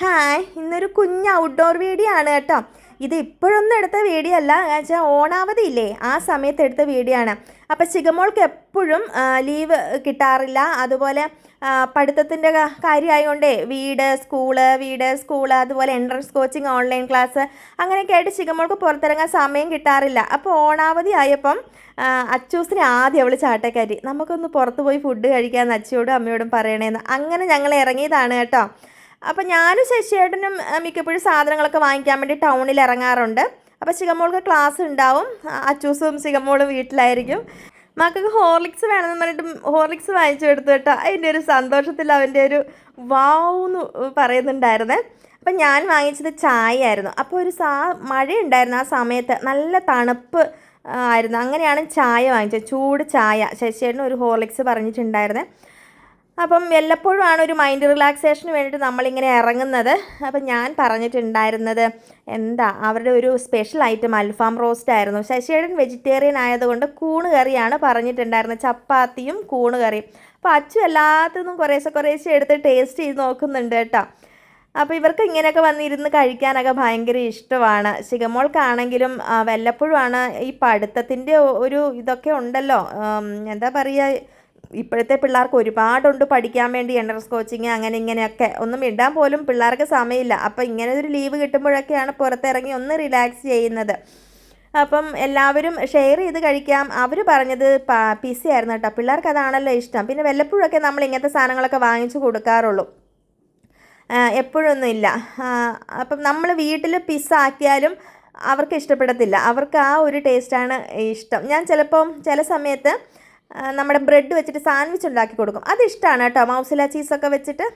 Hi ഇന്നൊരു കുഞ്ഞ് outdoor video ആണ് കേട്ടോ. ഇത് ഇപ്പോഴൊന്നും എടുത്ത വീഡിയോ അല്ല വെച്ചാൽ ഓണാവധി ഇല്ലേ? ആ സമയത്ത് എടുത്ത വീഡിയോ ആണ്. അപ്പോൾ ചികമോൾക്ക് എപ്പോഴും ലീവ് കിട്ടാറില്ല. അതുപോലെ പഠിത്തത്തിന്റെ കാര്യമായതുകൊണ്ടേ വീട് സ്കൂൾ വീട് സ്കൂൾ അതുപോലെ എൻട്രൻസ് കോച്ചിങ് ഓൺലൈൻ ക്ലാസ് അങ്ങനെയൊക്കെ ആയിട്ട് ചികമോൾക്ക് പുറത്തിറങ്ങാൻ സമയം കിട്ടാറില്ല. അപ്പോൾ ഓണാവധി ആയപ്പം അച്ചൂസിനെ ആദ്യം അവൾ ചാട്ടക്കാരി നമുക്കൊന്ന് പുറത്ത് പോയി ഫുഡ് കഴിക്കാമെന്ന് അച്ചയോടും അമ്മയോടും പറയണേന്ന്. അങ്ങനെ ഞങ്ങൾ ഇറങ്ങിയതാണ് കേട്ടോ. അപ്പോൾ ഞാനും ശശിയേട്ടനും മിക്കപ്പോഴും സാധനങ്ങളൊക്കെ വാങ്ങിക്കാൻ വേണ്ടി ടൗണിൽ ഇറങ്ങാറുണ്ട്. അപ്പോൾ ശിഖമോൾക്ക് ക്ലാസ് ഉണ്ടാവും. അച്ചൂസും ശിഖമോളും വീട്ടിലായിരിക്കും. മക്കൾക്ക് ഹോർലിക്സ് വേണമെന്ന് പറഞ്ഞിട്ട് ഹോർലിക്സ് വാങ്ങിച്ചു കൊടുത്തു കേട്ടോ. അതിന്റെ ഒരു സന്തോഷത്തിൽ അവന്റെ ഒരു വാവെന്ന് പറയുന്നുണ്ടായിരുന്നേ. അപ്പം ഞാൻ വാങ്ങിച്ചത് ചായ ആയിരുന്നു അപ്പോൾ ഒരു സാ മഴയുണ്ടായിരുന്നു ആ സമയത്ത്. നല്ല തണുപ്പ് ആയിരുന്നു. അങ്ങനെയാണ് ചായ വാങ്ങിച്ചത്. ചൂട് ചായ. ശശിയേട്ടന് ഒരു ഹോർലിക്സ് പറഞ്ഞിട്ടുണ്ടായിരുന്നേ. അപ്പം വല്ലപ്പോഴും ആണ് ഒരു മൈൻഡ് റിലാക്സേഷന് വേണ്ടിയിട്ട് നമ്മളിങ്ങനെ ഇറങ്ങുന്നത്. അപ്പം ഞാൻ പറഞ്ഞിട്ടുണ്ടായിരുന്നത് എന്താ അവരുടെ ഒരു സ്പെഷ്യൽ ഐറ്റം അൽഫാം റോസ്റ്റ് ആയിരുന്നു. ശശിയേടൻ വെജിറ്റേറിയൻ ആയതുകൊണ്ട് കൂണ് കറിയാണ് പറഞ്ഞിട്ടുണ്ടായിരുന്നത്. ചപ്പാത്തിയും കൂണ് കറിയും. അപ്പോൾ അച്ചു എല്ലാത്തിനും കുറേശ്ശെ കുറേശ്ശെ എടുത്ത് ടേസ്റ്റ് ചെയ്ത് നോക്കുന്നുണ്ട് കേട്ടോ. അപ്പോൾ ഇവർക്ക് ഇങ്ങനെയൊക്കെ വന്നിരുന്ന് കഴിക്കാനൊക്കെ ഭയങ്കര ഇഷ്ടമാണ്. ശിഖമോൾക്കാണെങ്കിലും വല്ലപ്പോഴുമാണ് ഈ പഠിത്തത്തിന്റെ ഒരു ഇതൊക്കെ ഉണ്ടല്ലോ. എന്താ പറയുക ഇപ്പോഴത്തെ പിള്ളേർക്ക് ഒരുപാടുണ്ട് പഠിക്കാൻ വേണ്ടി എൻട്രൻസ് കോച്ചിങ് അങ്ങനെ ഇങ്ങനെയൊക്കെ. ഒന്നും ഇടാൻ പോലും പിള്ളേർക്ക് സമയമില്ല. അപ്പോൾ ഇങ്ങനെ ഒരു ലീവ് കിട്ടുമ്പോഴൊക്കെയാണ് പുറത്തിറങ്ങി ഒന്ന് റിലാക്സ് ചെയ്യുന്നത്. അപ്പം എല്ലാവരും ഷെയർ ചെയ്ത് കഴിക്കാം. അവർ പറഞ്ഞത് പിസി ആയിരുന്നു കേട്ടോ. പിള്ളേർക്ക് അതാണല്ലോ ഇഷ്ടം. പിന്നെ വല്ലപ്പോഴൊക്കെ നമ്മൾ ഇങ്ങനത്തെ സാധനങ്ങളൊക്കെ വാങ്ങിച്ചു കൊടുക്കാറുള്ളൂ. എപ്പോഴൊന്നുമില്ല അപ്പം നമ്മൾ വീട്ടിൽ പിസ്സ ആക്കിയാലും അവർക്ക് ഇഷ്ടപ്പെടത്തില്ല. അവർക്ക് ആ ഒരു ടേസ്റ്റാണ് ഇഷ്ടം. ഞാൻ ചിലപ്പം ചില സമയത്ത് നമ്മുടെ ബ്രെഡ് വെച്ചിട്ട് സാൻഡ്വിച്ച് ഉണ്ടാക്കി കൊടുക്കും. അത് ഇഷ്ടമാണ് കേട്ടോ. മൗസില ചീസൊക്കെ വെച്ചിട്ട്.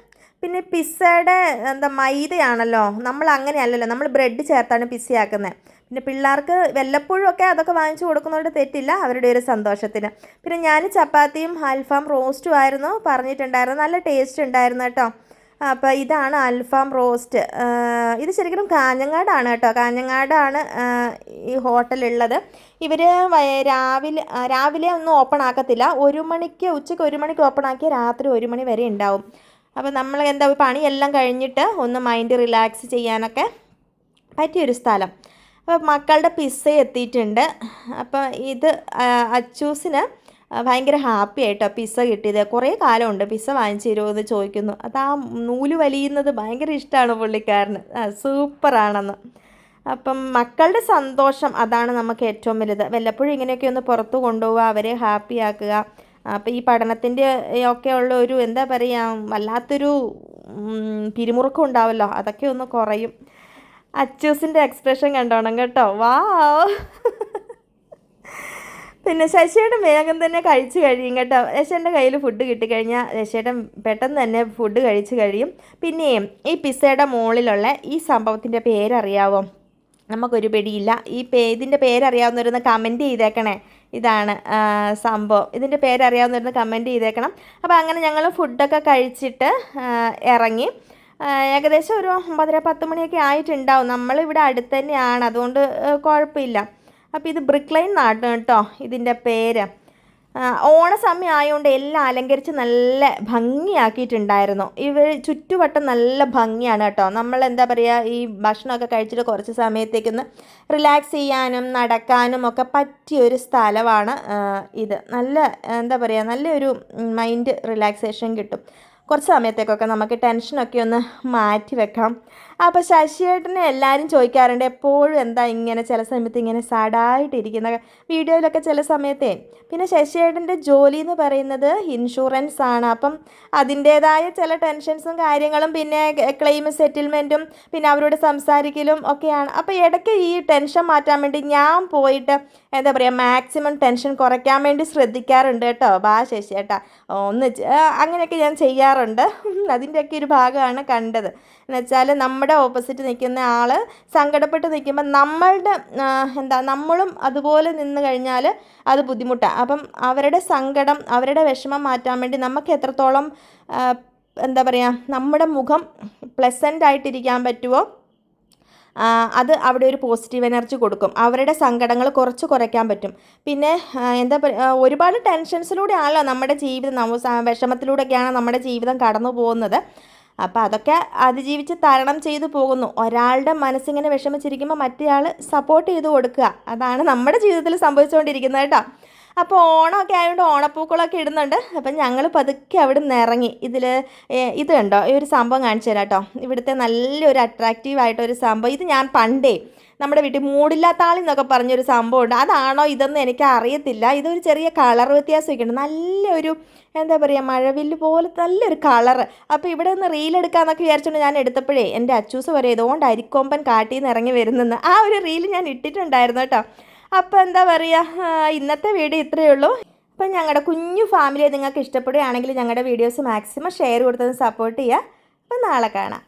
പിന്നെ പിസ്സയുടെ എന്താ മൈദയാണല്ലോ. നമ്മൾ അങ്ങനെയല്ലല്ലോ. നമ്മൾ ബ്രെഡ് ചേർത്താണ് പിസ്സയാക്കുന്നത് പിന്നെ പിള്ളേർക്ക് വല്ലപ്പോഴും ഒക്കെ അതൊക്കെ വാങ്ങിച്ചു കൊടുക്കുന്നതുകൊണ്ട് തെറ്റില്ല. അവരുടെ ഒരു സന്തോഷത്തിന്. പിന്നെ ഞാൻ ചപ്പാത്തിയും അൽഫാം റോസ്റ്റും ആയിരുന്നു പറഞ്ഞിട്ടുണ്ടായിരുന്നു നല്ല ടേസ്റ്റ് ഉണ്ടായിരുന്നു കേട്ടോ. അപ്പോൾ ഇതാണ് അൽഫാം റോസ്റ്റ്. ഇത് ശരിക്കും കാഞ്ഞങ്ങാടാണ് കേട്ടോ. കാഞ്ഞങ്ങാടാണ് ഈ ഹോട്ടലുള്ളത് ഇവർ രാവിലെ രാവിലെ ഒന്നും ഓപ്പൺ ആക്കത്തില്ല. ഒരു മണിക്ക് ഉച്ചയ്ക്ക് ഒരു മണിക്ക് ഓപ്പൺ ആക്കിയാൽ രാത്രി ഒരു മണി വരെ ഉണ്ടാവും. അപ്പോൾ നമ്മൾ എന്താ പണിയെല്ലാം കഴിഞ്ഞിട്ട് ഒന്ന് മൈൻഡ് റിലാക്സ് ചെയ്യാനൊക്കെ പറ്റിയൊരു സ്ഥലം. അപ്പോൾ മക്കളുടെ പിസ്സ എത്തിയിട്ടുണ്ട്. അപ്പോൾ ഇത് അച്ചൂസിന് ഭയങ്കര ഹാപ്പി ആയിട്ടോ പിസ്സ കിട്ടിയത്. കുറേ കാലമുണ്ട് പിസ്സ വാങ്ങിച്ചു തരുമോ എന്ന് ചോദിക്കുന്നു. അത് ആ നൂൽ വലിയുന്നത് ഭയങ്കര ഇഷ്ടമാണ് പുള്ളിക്കാരന്. സൂപ്പറാണെന്ന്. അപ്പം മക്കളുടെ സന്തോഷം അതാണ് നമുക്ക് ഏറ്റവും വലുത്. വല്ലപ്പോഴും ഇങ്ങനെയൊക്കെ ഒന്ന് പുറത്തു കൊണ്ടുപോവുക അവരെ ഹാപ്പി ആക്കുക. അപ്പോൾ ഈ പഠനത്തിന്റെ ഒക്കെ ഉള്ള ഒരു എന്താ പറയുക വല്ലാത്തൊരു പിരിമുറുക്കം ഉണ്ടാവല്ലോ. അതൊക്കെ ഒന്ന് കുറയും. അച്ചൂസിന്റെ എക്സ്പ്രഷൻ കണ്ടോണം കേട്ടോ. വാ! പിന്നെ ശശിയുടെ വേഗം തന്നെ കഴിച്ചു കഴിയും കേട്ടോ. ശശിയുടെ കയ്യിൽ ഫുഡ് കിട്ടിക്കഴിഞ്ഞാൽ ശശിയേട്ടൻ പെട്ടെന്ന് തന്നെ ഫുഡ് കഴിച്ചു കഴിയും. പിന്നെയും ഈ പിസ്സയുടെ മുകളിലുള്ള ഈ സംഭവത്തിന്റെ പേരറിയാവോ? നമുക്കൊരു പിടിയില്ല. ഈ പേ ഇതിന്റെ പേരറിയാവുന്നവരൊന്ന് കമന്റ് ചെയ്തേക്കണേ. ഇതാണ് സംഭവം. ഇതിന്റെ പേരറിയാവുന്നവരൊന്ന് കമന്റ് ചെയ്തേക്കണം. അപ്പോൾ അങ്ങനെ ഞങ്ങൾ ഫുഡൊക്കെ കഴിച്ചിട്ട് ഇറങ്ങി. ഏകദേശം ഒരു ഒമ്പതര പത്ത് മണിയൊക്കെ ആയിട്ടുണ്ടാവും. നമ്മളിവിടെ അടുത്ത് തന്നെയാണ്. അതുകൊണ്ട് കുഴപ്പമില്ല. അപ്പോൾ ഇത് ബ്രിക്ക് ലൈൻ നാട്ട് കേട്ടോ ഇതിന്റെ പേര്. ഓണസമയം ആയതുകൊണ്ട് എല്ലാം അലങ്കരിച്ച് നല്ല ഭംഗിയാക്കിയിട്ടുണ്ടായിരുന്നു. ഇവർ ചുറ്റുവട്ടം നല്ല ഭംഗിയാണ് കേട്ടോ. നമ്മൾ എന്താ പറയുക ഈ ഭക്ഷണമൊക്കെ കഴിച്ചിട്ട് കുറച്ച് സമയത്തേക്കൊന്ന് റിലാക്സ് ചെയ്യാനും നടക്കാനും ഒക്കെ പറ്റിയ ഒരു സ്ഥലമാണ് ഇത്. നല്ല എന്താ പറയുക നല്ലൊരു മൈൻഡ് റിലാക്സേഷൻ കിട്ടും. കുറച്ച് സമയത്തേക്കൊക്കെ നമുക്ക് ടെൻഷനൊക്കെ ഒന്ന് മാറ്റി വെക്കാം. അപ്പോൾ ശശിയേട്ടനെ എല്ലാവരും ചോദിക്കാറുണ്ട് എപ്പോഴും എന്താ ഇങ്ങനെ ചില സമയത്ത് ഇങ്ങനെ സാഡായിട്ടിരിക്കുന്ന വീഡിയോയിലൊക്കെ ചില സമയത്തെ. പിന്നെ ശശിയേട്ടന്റെ ജോലി എന്ന് പറയുന്നത് ഇൻഷുറൻസ് ആണ്. അപ്പം അതിന്റേതായ ചില ടെൻഷൻസും കാര്യങ്ങളും പിന്നെ ക്ലെയിം സെറ്റിൽമെന്റും പിന്നെ അവരോട് സംസാരിക്കലും ഒക്കെയാണ്. അപ്പോൾ ഇടയ്ക്ക് ഈ ടെൻഷൻ മാറ്റാൻ വേണ്ടി ഞാൻ പോയിട്ട് എന്താ പറയുക മാക്സിമം ടെൻഷൻ കുറയ്ക്കാൻ വേണ്ടി ശ്രദ്ധിക്കാറുണ്ട് കേട്ടോ. ബാ ശശിയേട്ടാ. ഒന്ന് അങ്ങനെയൊക്കെ ഞാൻ ചെയ്യാറുണ്ട്. അതിന്റെയൊക്കെ ഒരു ഭാഗമാണ് കണ്ടത്. എന്നുവെച്ചാൽ നമ്മുടെ ഓപ്പോസിറ്റ് നിൽക്കുന്ന ആൾ സങ്കടപ്പെട്ട് നിൽക്കുമ്പോൾ നമ്മളുടെ എന്താ നമ്മളും അതുപോലെ നിന്ന് കഴിഞ്ഞാൽ അത് ബുദ്ധിമുട്ടാണ് അപ്പം അവരുടെ സങ്കടം അവരുടെ വിഷമം മാറ്റാൻ വേണ്ടി നമുക്ക് എത്രത്തോളം എന്താ പറയുക നമ്മുടെ മുഖം പ്ലസന്റ് ആയിട്ടിരിക്കാൻ പറ്റുമോ അത് അവിടെ ഒരു പോസിറ്റീവ് എനർജി കൊടുക്കും. അവരുടെ സങ്കടങ്ങൾ കുറച്ച് കുറയ്ക്കാൻ പറ്റും. പിന്നെ എന്താ ഒരുപാട് ടെൻഷൻസിലൂടെയാണല്ലോ നമ്മുടെ ജീവിതം വിഷമത്തിലൂടെയൊക്കെയാണ് നമ്മുടെ ജീവിതം കടന്നു പോകുന്നത്. അപ്പോൾ അതൊക്കെ അതിജീവിച്ച് തരണം ചെയ്തു പോകുന്നു. ഒരാളുടെ മനസ്സിങ്ങനെ വിഷമിച്ചിരിക്കുമ്പോൾ മറ്റേയാൾ സപ്പോർട്ട് ചെയ്ത് കൊടുക്കുക. അതാണ് നമ്മുടെ ജീവിതത്തിൽ സംഭവിച്ചുകൊണ്ടിരിക്കുന്നത് കേട്ടോ. അപ്പോൾ ഓണമൊക്കെ ആയതുകൊണ്ട് ഓണപ്പൂക്കളൊക്കെ ഇടുന്നുണ്ട്. അപ്പം ഞങ്ങൾ പതുക്കെ അവിടെ നിന്ന് ഇറങ്ങി ഇതിൽ ഇത് കണ്ടോ? ഈ ഒരു സംഭവം കാണിച്ചു തരാം കേട്ടോ. ഇവിടുത്തെ നല്ലൊരു അട്രാക്റ്റീവ് ആയിട്ടൊരു സംഭവം. ഇത് ഞാൻ പണ്ടേ നമ്മുടെ വീട്ടിൽ മൂടില്ലാത്താളി എന്നൊക്കെ പറഞ്ഞൊരു സംഭവമുണ്ട്. അതാണോ ഇതെന്ന് എനിക്ക് അറിയത്തില്ല. ഇതൊരു ചെറിയ കളർ വ്യത്യാസമൊക്കെ ഉണ്ട്. നല്ലൊരു എന്താ പറയുക മഴവില്ല് പോലെ നല്ലൊരു കളറ് അപ്പോൾ ഇവിടെ നിന്ന് റീലെടുക്കാമെന്നൊക്കെ വിചാരിച്ചുകൊണ്ട് ഞാൻ എടുത്തപ്പോഴേ എന്റെ അച്ചൂസ് വരെ ഇതുകൊണ്ട് അരിക്കൊമ്പൻ കാട്ടിൽ നിന്ന് ഇറങ്ങി വരുന്നെന്ന്. ആ ഒരു റീൽ ഞാൻ ഇട്ടിട്ടുണ്ടായിരുന്നു കേട്ടോ. അപ്പോൾ എന്താ പറയുക ഇന്നത്തെ വീഡിയോ ഇത്രയേ ഉള്ളൂ. അപ്പം ഞങ്ങളുടെ കുഞ്ഞു ഫാമിലിയെ നിങ്ങൾക്ക് ഇഷ്ടപ്പെടുകയാണെങ്കിൽ ഞങ്ങളുടെ വീഡിയോസ് മാക്സിമം ഷെയർ കൊടുത്തത് സപ്പോർട്ട് ചെയ്യുക. അപ്പം നാളെ കാണാം.